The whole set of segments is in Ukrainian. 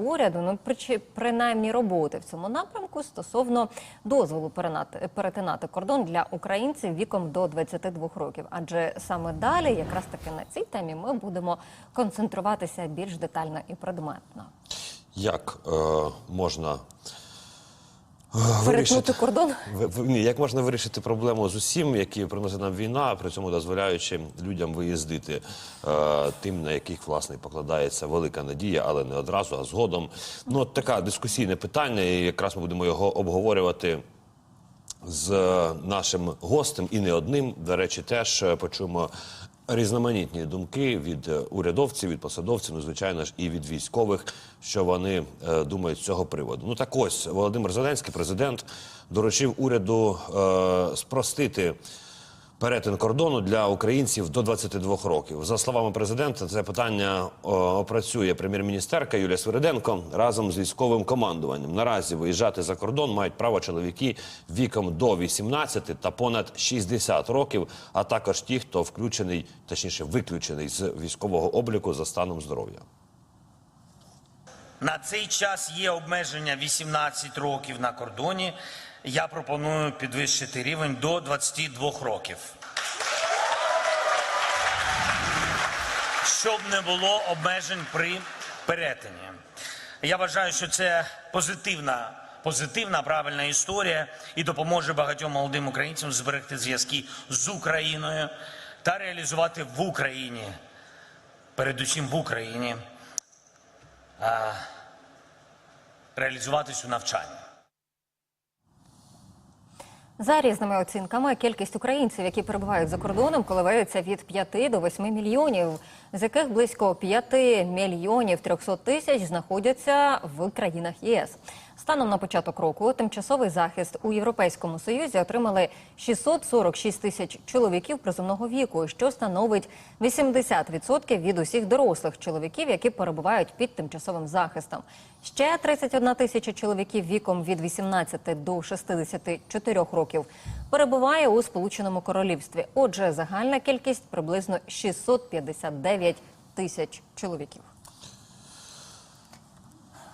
уряду, ну принаймні роботи в цьому напрямку стосовно дозволу перетинати кордон для українців віком до 22 років. Адже саме далі, якраз таки на цій темі, ми будемо концентруватися більш детально і предметно. Як е, можна Перетнути кордон ні, як можна вирішити проблему з усім, які приносить нам війна, при цьому дозволяючи людям виїздити е, тим, на яких власне покладається велика надія, але не одразу, а згодом. Ну, от таке дискусійне питання, і якраз ми будемо його обговорювати з нашим гостем і не одним. До речі, теж е, почуємо різноманітні думки від е, урядовців, від посадовців, ну звичайно ж, і від військових, що вони е, думають з цього приводу. Ну так ось Володимир Зеленський, президент, доручив уряду е, спростити. Перетин кордону для українців до 22 років. За словами президента, це питання опрацює прем'єр-міністерка Юлія Свириденко разом з військовим командуванням. Наразі виїжджати за кордон мають право чоловіки віком до 18 та понад 60 років, а також ті, хто включений, точніше виключений з військового обліку за станом здоров'я. На цей час є обмеження 18 років на кордоні. Я пропоную підвищити рівень до 22 років. Щоб не було обмежень при перетині. Я вважаю, що це позитивна, позитивна, правильна історія і допоможе багатьом молодим українцям зберегти зв'язки з Україною та реалізувати в Україні, передусім в Україні, реалізуватись у навчанні. За різними оцінками, кількість українців, які перебувають за кордоном, коливається від 5 до 8 мільйонів, з яких близько 5 мільйонів 300 тисяч знаходяться в країнах ЄС. Станом на початок року тимчасовий захист у Європейському Союзі отримали 646 тисяч чоловіків призовного віку, що становить 80% від усіх дорослих чоловіків, які перебувають під тимчасовим захистом. Ще 31 тисяча чоловіків віком від 18 до 64 років перебуває у Сполученому Королівстві. Отже, загальна кількість приблизно 659 тисяч чоловіків.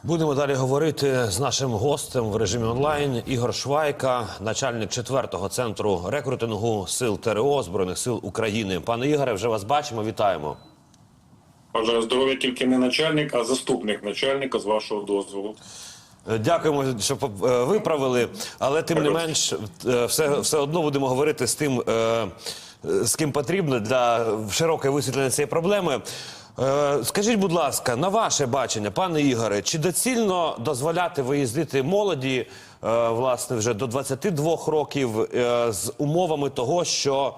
Будемо далі говорити з нашим гостем в режимі онлайн. Ігор Швайка, начальник 4-го центру рекрутингу сил ТРО Збройних сил України. Пане Ігоре, вже вас бачимо. Вітаємо. Бажаю здоров'я тільки не начальник, а заступник начальника з вашого дозволу. Дякуємо, що е, виправили, але тим не менш, е, все, все одно будемо говорити з тим, е, з ким потрібно для широкого висвітлення цієї проблеми. Е, Скажіть, будь ласка, на ваше бачення, пане Ігоре, чи доцільно дозволяти виїздити молоді, е, власне, вже до 22 років е, з умовами того, що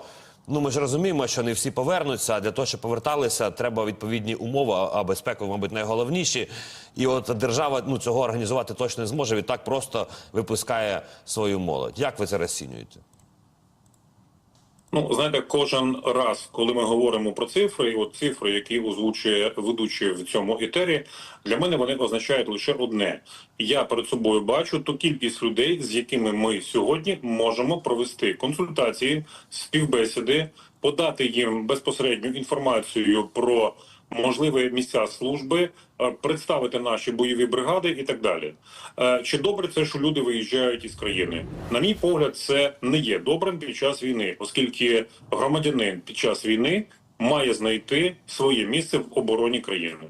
Ну, ми ж розуміємо, що не всі повернуться. А для того, щоб поверталися, треба відповідні умови, а безпека, мабуть, найголовніші. І от держава ну цього організувати точно не зможе. Відтак просто випускає свою молодь. Як ви це розцінюєте? Ну, знаєте, кожен раз, коли ми говоримо про цифри, і от цифри, які озвучує ведучий в цьому етері, для мене вони означають лише одне: я перед собою бачу ту кількість людей, з якими ми сьогодні можемо провести консультації, співбесіди, подати їм безпосередню інформацію про можливі місця служби, е, представити наші бойові бригади і так далі. Е, Чи добре це, що люди виїжджають із країни? На мій погляд, це не є добрим під час війни, оскільки громадянин під час війни має знайти своє місце в обороні країни.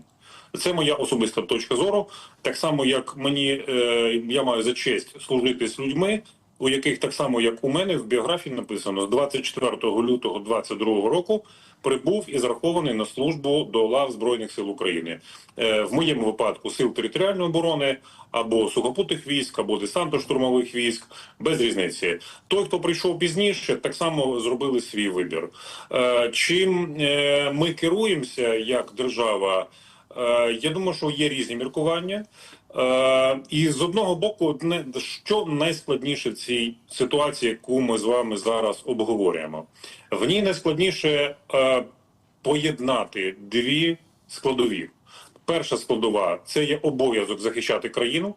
Це моя особиста точка зору. Так само, як мені е, я маю за честь служити з людьми, у яких так само, як у мене, в біографії написано з 24 лютого 22 року прибув і зарахований на службу до лав збройних сил України. Е, в моєму випадку сил територіальної оборони або сухопутних військ, або десантно-штурмових військ, без різниці. Той, хто прийшов пізніше, так само зробили свій вибір. Е, чим е, ми керуємося як держава? Я думаю, що є різні міркування. Е, І з одного боку, що найскладніше в цій ситуації, яку ми з вами зараз обговорюємо, в ній найскладніше е, поєднати дві складові. Перша складова це є обов'язок захищати країну,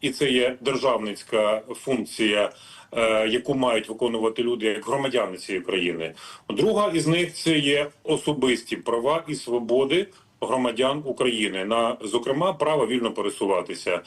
і це є державницька функція, е, яку мають виконувати люди як громадяни цієї країни. Друга із них це є особисті права і свободи громадян України на зокрема право вільно пересуватися.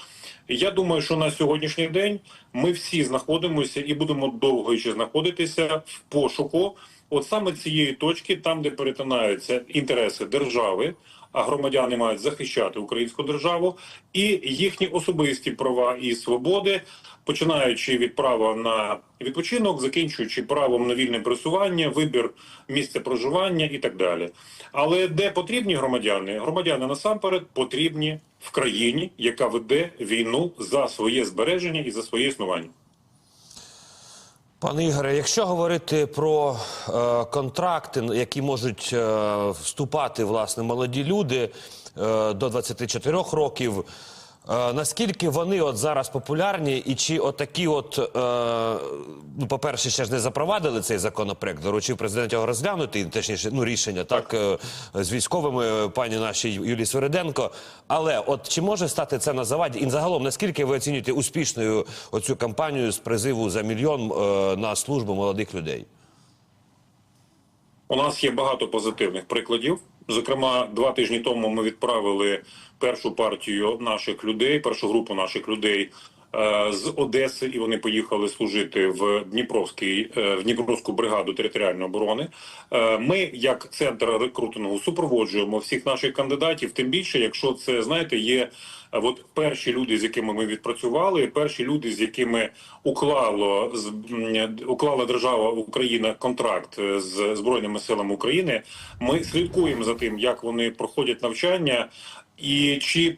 Я думаю, що на сьогоднішній день ми всі знаходимося і будемо довго ще знаходитися в пошуку, от саме цієї точки, там де перетинаються інтереси держави. А громадяни мають захищати українську державу і їхні особисті права і свободи, починаючи від права на відпочинок, закінчуючи правом на вільне пересування, вибір місця проживання і так далі. Але де потрібні громадяни? Громадяни насамперед потрібні в країні, яка веде війну за своє збереження і за своє існування. Пане Ігоре, якщо говорити про е, контракти, які можуть е, вступати власне молоді люди е, до 24 років, е, наскільки вони от зараз популярні, і чи отакі, от е, ну, по-перше, ще ж не запровадили цей законопроект, доручив президент його розглянути, і, точніше, ну рішення так, е, з військовими е, пані нашій Юлії Свириденко. Але от чи може стати це на заваді? І загалом, наскільки ви оцінюєте успішною оцю кампанію з призиву за мільйон е, на службу молодих людей? У нас є багато позитивних прикладів. Зокрема, два тижні тому ми відправили першу партію наших людей, першу групу наших людей з Одеси, і вони поїхали служити в Дніпровський е, в Дніпровську бригаду територіальної оборони. Е, Ми, як центр рекрутингу, супроводжуємо всіх наших кандидатів. Тим більше, якщо це знаєте, є е, от перші люди, з якими ми відпрацювали, перші люди, з якими уклало уклала держава Україна контракт е, з збройними силами України. Ми слідкуємо за тим, як вони проходять навчання, і чи е,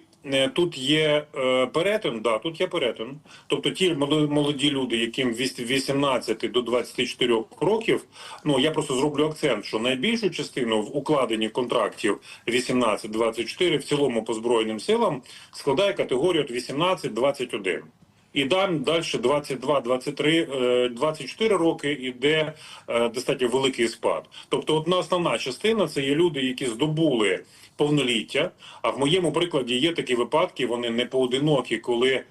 тут є е, перетин. Да, тут є перетин. Тобто, ті молоді, люди, яким від 18 до 24 років. Ну я просто зроблю акцент, що найбільшу частину в укладенні контрактів 18-24 в цілому по збройним силам складає категорія от 18-21. І далі 22, 23, е, 24 роки іде е, достатньо великий спад. Тобто, одна основна частина це є люди, які здобули повноліття. А в моєму прикладі є такі випадки, вони не поодинокі, коли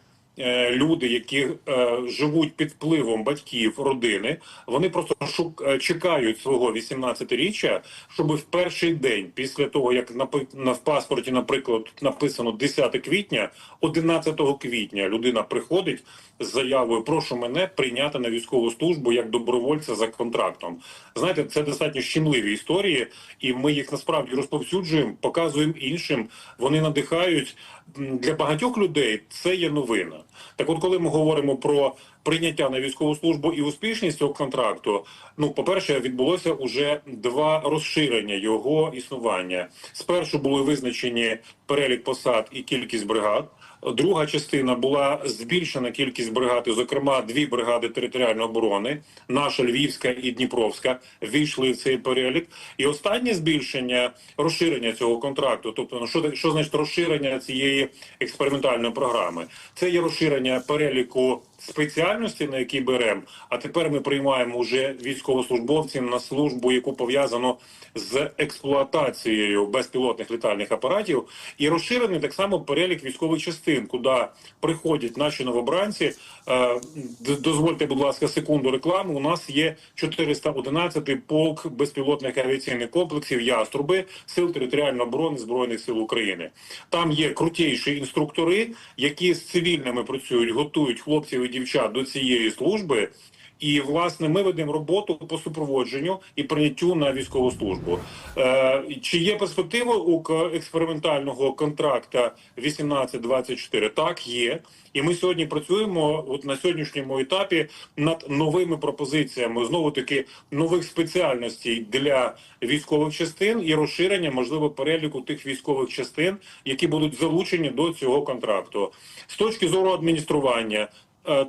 люди, які е, живуть під впливом батьків родини, вони просто шук, е, чекають свого 18-річчя, щоб в перший день після того, як на паспорті, наприклад, написано 10 квітня, 11 квітня людина приходить з заявою Прошу мене прийняти на військову службу як добровольця за контрактом. Знаєте, це достатньо щемливі історії, і ми їх насправді розповсюджуємо, показуємо іншим. Вони надихають для багатьох людей. Це є новина. Так, от, коли ми говоримо про прийняття на військову службу і успішність цього контракту, ну, по-перше, відбулося уже два розширення його існування. Спершу були визначені перелік посад і кількість бригад. Друга частина була збільшена кількість бригад, зокрема, дві бригади територіальної оборони, наша Львівська і Дніпровська, війшли в цей перелік. І останнє збільшення розширення цього контракту. Тобто, ну що, що значить розширення цієї експериментальної програми? Це є розширення переліку спеціальності, на які беремо. А тепер ми приймаємо вже військовослужбовців на службу, яку пов'язано з експлуатацією безпілотних літальних апаратів, і розширений так само перелік військових частин, куди приходять наші новобранці. Е, Дозвольте, будь ласка, секунду рекламу. У нас є 411-й полк безпілотних авіаційних комплексів Яструби сил територіальної оборони збройних сил України. Там є крутіші інструктори, які з цивільними працюють, готують хлопців дівчат до цієї служби. І власне ми ведемо роботу по супроводженню і прийняттю на військову службу. Е, чи є перспектива у експериментального контракта 18-24? Так, є. І ми сьогодні працюємо от на сьогоднішньому етапі над новими пропозиціями знову таки нових спеціальностей для військових частин і розширення можливо переліку тих військових частин, які будуть залучені до цього контракту. З точки зору адміністрування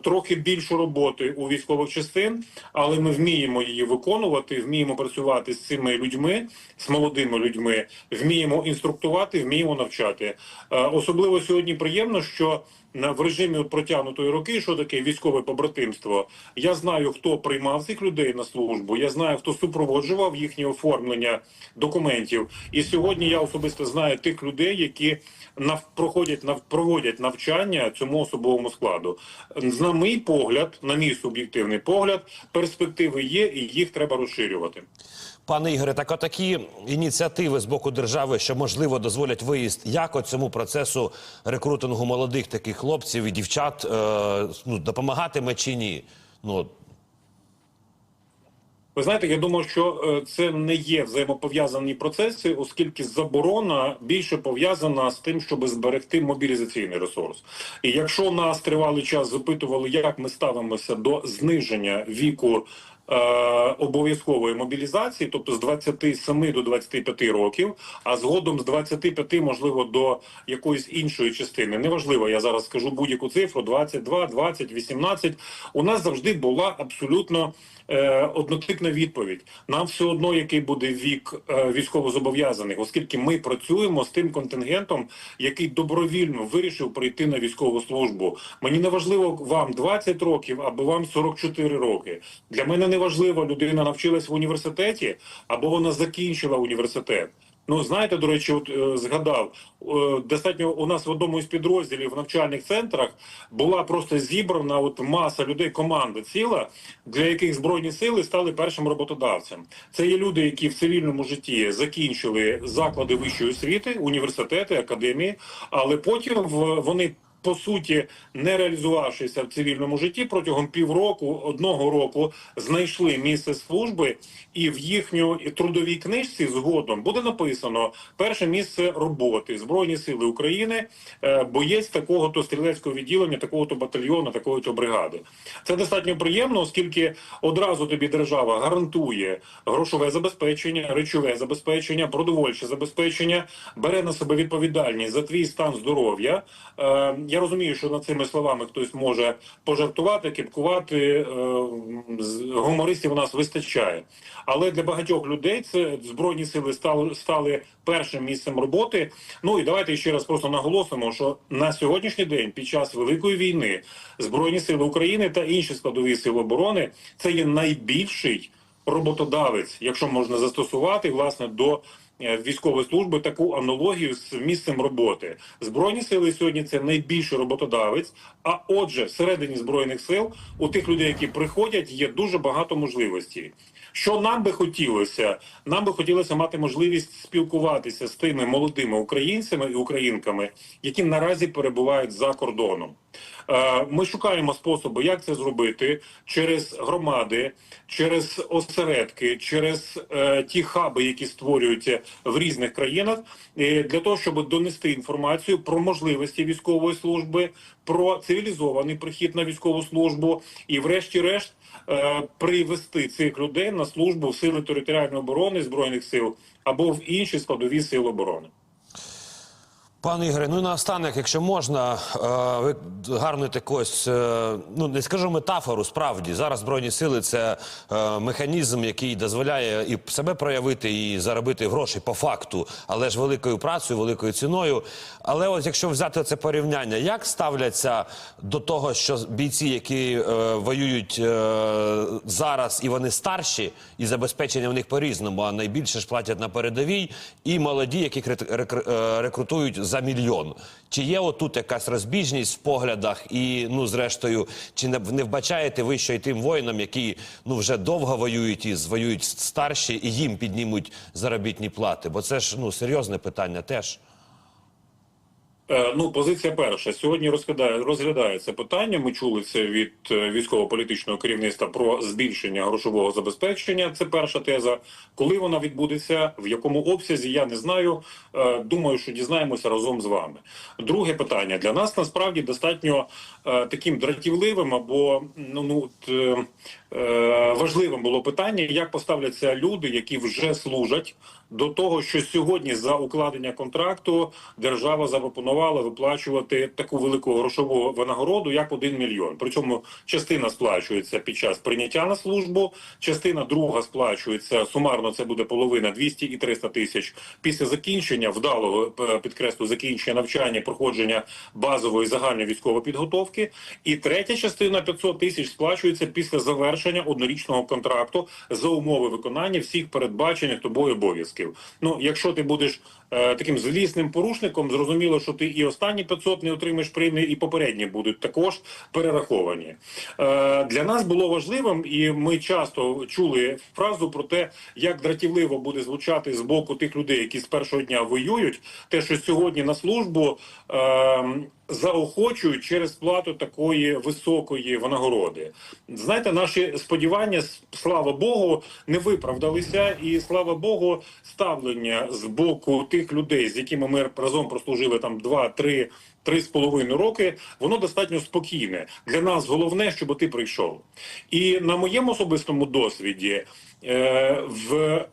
трохи більше роботи у військових частин, але ми вміємо її виконувати, вміємо працювати з цими людьми, з молодими людьми, вміємо інструктувати, вміємо навчати. Е, Особливо сьогодні приємно, що в режимі протягнутої роки, що таке військове побратимство. Я знаю, хто приймав цих людей на службу. Я знаю, хто супроводжував їхнє оформлення документів. І сьогодні я особисто знаю тих людей, які нав проходять нав проводять навчання цьому особовому складу. На мій погляд, на мій суб'єктивний погляд, перспективи є, і їх треба розширювати. Пане Ігоре, так отакі ініціативи з боку держави, що можливо дозволять виїзд, як цьому процесу рекрутингу молодих таких хлопців і дівчат е, ну, допомагатиме чи ні? Ну Ви знаєте, я думаю, що е, це не є взаємопов'язані процеси, оскільки заборона більше пов'язана з тим, щоб зберегти мобілізаційний ресурс. І якщо нас тривалий час запитували, як ми ставимося до зниження віку. Е, Обов'язкової мобілізації, тобто з 27 до 25 років, а згодом з 25, можливо, до якоїсь іншої частини. Неважливо, я зараз скажу будь-яку цифру: 22, 20, 18. У нас завжди була абсолютно е, однотипна відповідь. Нам все одно, який буде вік е, військовозобов'язаних, оскільки ми працюємо з тим контингентом, який добровільно вирішив прийти на військову службу. Мені не важливо вам 20 років або вам 44 роки. Для мене не важливо, людина навчилась в університеті або вона закінчила університет. Ну, знаєте, до речі, от е, згадав е, достатньо у нас в одному із підрозділів в навчальних центрах була просто зібрана от маса людей, команда ціла, для яких збройні сили стали першим роботодавцем. Це є люди, які в цивільному житті закінчили заклади вищої освіти, університети, академії, але потім вони. По суті, не реалізувавшися в цивільному житті протягом півроку, одного року знайшли місце служби, і в їхній трудовій книжці згодом буде написано перше місце роботи Збройні Сили України, е, боєць такого то стрілецького відділення, такого то батальйону, такої то бригади. Це достатньо приємно, оскільки одразу тобі держава гарантує грошове забезпечення, речове забезпечення, продовольче забезпечення, бере на себе відповідальність за твій стан здоров'я. Я розумію, що над цими словами хтось може пожартувати, кіпкувати. е, Гумористів у нас вистачає. Але для багатьох людей це збройні сили стали стали першим місцем роботи. Ну і давайте ще раз просто наголосимо, що на сьогоднішній день, під час великої війни, збройні сили України та інші складові сили оборони це є найбільший роботодавець, якщо можна застосувати власне до військової служби таку аналогію з місцем роботи. Збройні сили сьогодні це найбільший роботодавець. А отже, всередині збройних сил у тих людей, які приходять, є дуже багато можливостей. Що нам би хотілося? Нам би хотілося мати можливість спілкуватися з тими молодими українцями і українками, які наразі перебувають за кордоном. Е, Ми шукаємо способи, як це зробити через громади, через осередки, через е, ті хаби, які створюються в різних країнах, е, для того, щоб донести інформацію про можливості військової служби, про цивілізований прихід на військову службу і, врешті-решт, привести цих людей на службу в сили територіальної оборони збройних сил або в інші складові сил оборони. Пане Ігоре, ну і наостанок, якщо можна, е, ви гарно якось, е, ну не скажу метафору, справді зараз збройні сили це е, механізм, який дозволяє і себе проявити, і заробити гроші по факту, але ж великою працею, великою ціною. Але ось якщо взяти це порівняння, як ставляться до того, що бійці, які воюють зараз, і вони старші, і забезпечення в них по-різному, а найбільше ж платять на передовій, і молоді, які рекрутують за мільйон. Чи є отут якась розбіжність в поглядах, і ну зрештою, чи не, не вбачаєте ви, що й тим воїнам, які ну вже довго воюють і воюють старші, і їм піднімуть заробітні плати? Бо це ж ну серйозне питання теж. Е, Ну, позиція перша. Сьогодні розглядає, розглядається питання. Ми чули це від е, військово-політичного керівництва про збільшення грошового забезпечення. Це перша теза. Коли вона відбудеться, в якому обсязі, я не знаю. Е, Думаю, що дізнаємося разом з вами. Друге питання для нас насправді достатньо таким дратівливим або ну, ну важливим було питання, як поставляться люди, які вже служать до того, що сьогодні за укладення контракту держава запропонувала виплачувати таку велику грошову винагороду, як 1 мільйон. Причому частина сплачується під час прийняття на службу, частина друга сплачується сумарно. Це буде половина 200 і 300 тисяч після закінчення вдалого е, підкреслю закінчення навчання, проходження базової загальної військової підготовки. І третя частина 500 тисяч сплачується після завершення однорічного контракту за умови виконання всіх передбачених тобою обов'язків. Ну, якщо ти будеш таким злісним порушником, зрозуміло, що ти і останні 500 не отримаєш премії, і попередні будуть також перераховані. Е, Для нас було важливим, і ми часто чули фразу про те, як дратівливо буде звучати з боку тих людей, які з першого дня воюють, те, що сьогодні на службу. Е, Заохочують через плату такої високої винагороди. Знаєте, наші сподівання, слава Богу, не виправдалися, і слава Богу, ставлення з боку тих людей, з якими ми разом прослужили там 2-3 Три з половиною роки воно достатньо спокійне. Для нас головне, щоб ти прийшов. І на моєму особистому досвіді е, в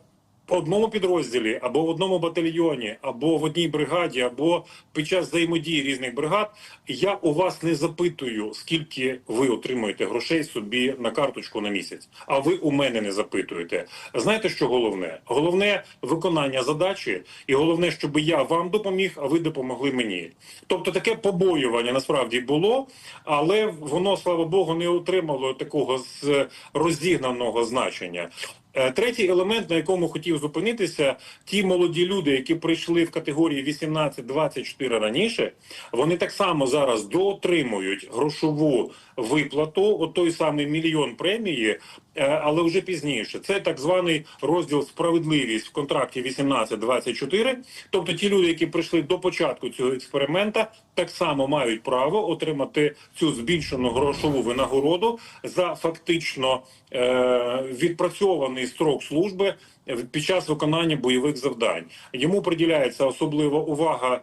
одному підрозділі, або в одному батальйоні, або в одній бригаді, або під час взаємодії різних бригад, я у вас не запитую, скільки ви отримуєте грошей собі на карточку на місяць. А ви у мене не запитуєте. Знаєте, що головне? Головне виконання задачі, і головне, щоб я вам допоміг, а ви допомогли мені. Тобто таке побоювання насправді було, але воно, слава Богу, не отримало такого з розігнаного значення. Е, Третій елемент, на якому хотів зупинитися, ті молоді люди, які прийшли в категорії 18-24 раніше, вони так само зараз доотримують грошову виплату, от той самий мільйон премії, е, але вже пізніше. Це так званий розділ справедливість в контракті 18-24. Тобто ті люди, які прийшли до початку цього експеримента, так само мають право отримати цю збільшену грошову винагороду за фактично е, відпрацьований строк служби під час виконання бойових завдань. Йому приділяється особлива увага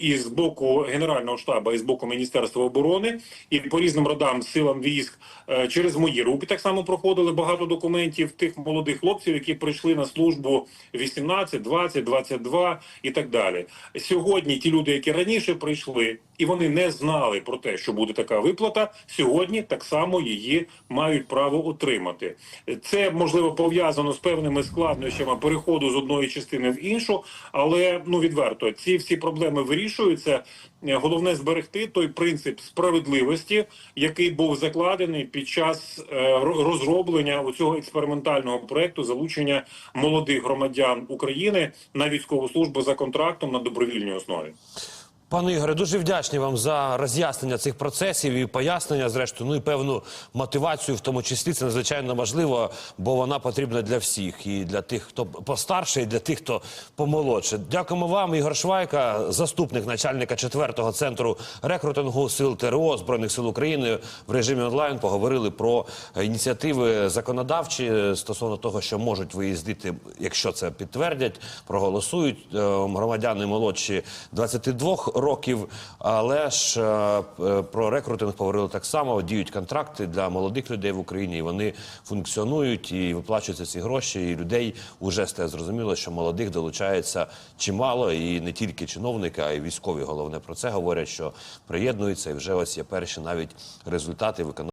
і з боку Генерального штабу, і з боку Міністерства оборони, і по різним родам силам військ е, через мої руки так само проходили багато документів тих молодих хлопців, які прийшли на службу 18, 20, 22 і так далі. Сьогодні ті люди, які раніше прийшли, і вони не знали про те, що буде така виплата. Сьогодні так само її мають право отримати. Це можливо пов'язано з певними складнощами переходу з одної частини в іншу, але ну відверто ці всі проблеми вирішуються. Головне зберегти той принцип справедливості, який був закладений під час е, ро- розроблення цього експериментального проекту залучення молодих громадян України на військову службу за контрактом на добровільній основі. Пане Ігоре, дуже вдячні вам за роз'яснення цих процесів і пояснення, зрештою, ну і певну мотивацію, в тому числі це надзвичайно важливо, бо вона потрібна для всіх, і для тих, хто постарше, і для тих, хто помолодше. Дякуємо вам, Ігор Швайка, заступник начальника 4-го центру рекрутингу сил ТРО Збройних сил України в режимі онлайн. Поговорили про ініціативи законодавчі стосовно того, що можуть виїздити, якщо це підтвердять, проголосують е, громадяни молодші 22 років. Але ж е, е, про рекрутинг поговорили так само. Діють контракти для молодих людей в Україні. і Вони функціонують і виплачуються ці гроші. І людей уже стає зрозуміло, що молодих долучається чимало, і не тільки чиновники, а й військові. Головне про це говорять, що приєднуються, і вже ось є перші навіть результати виконання.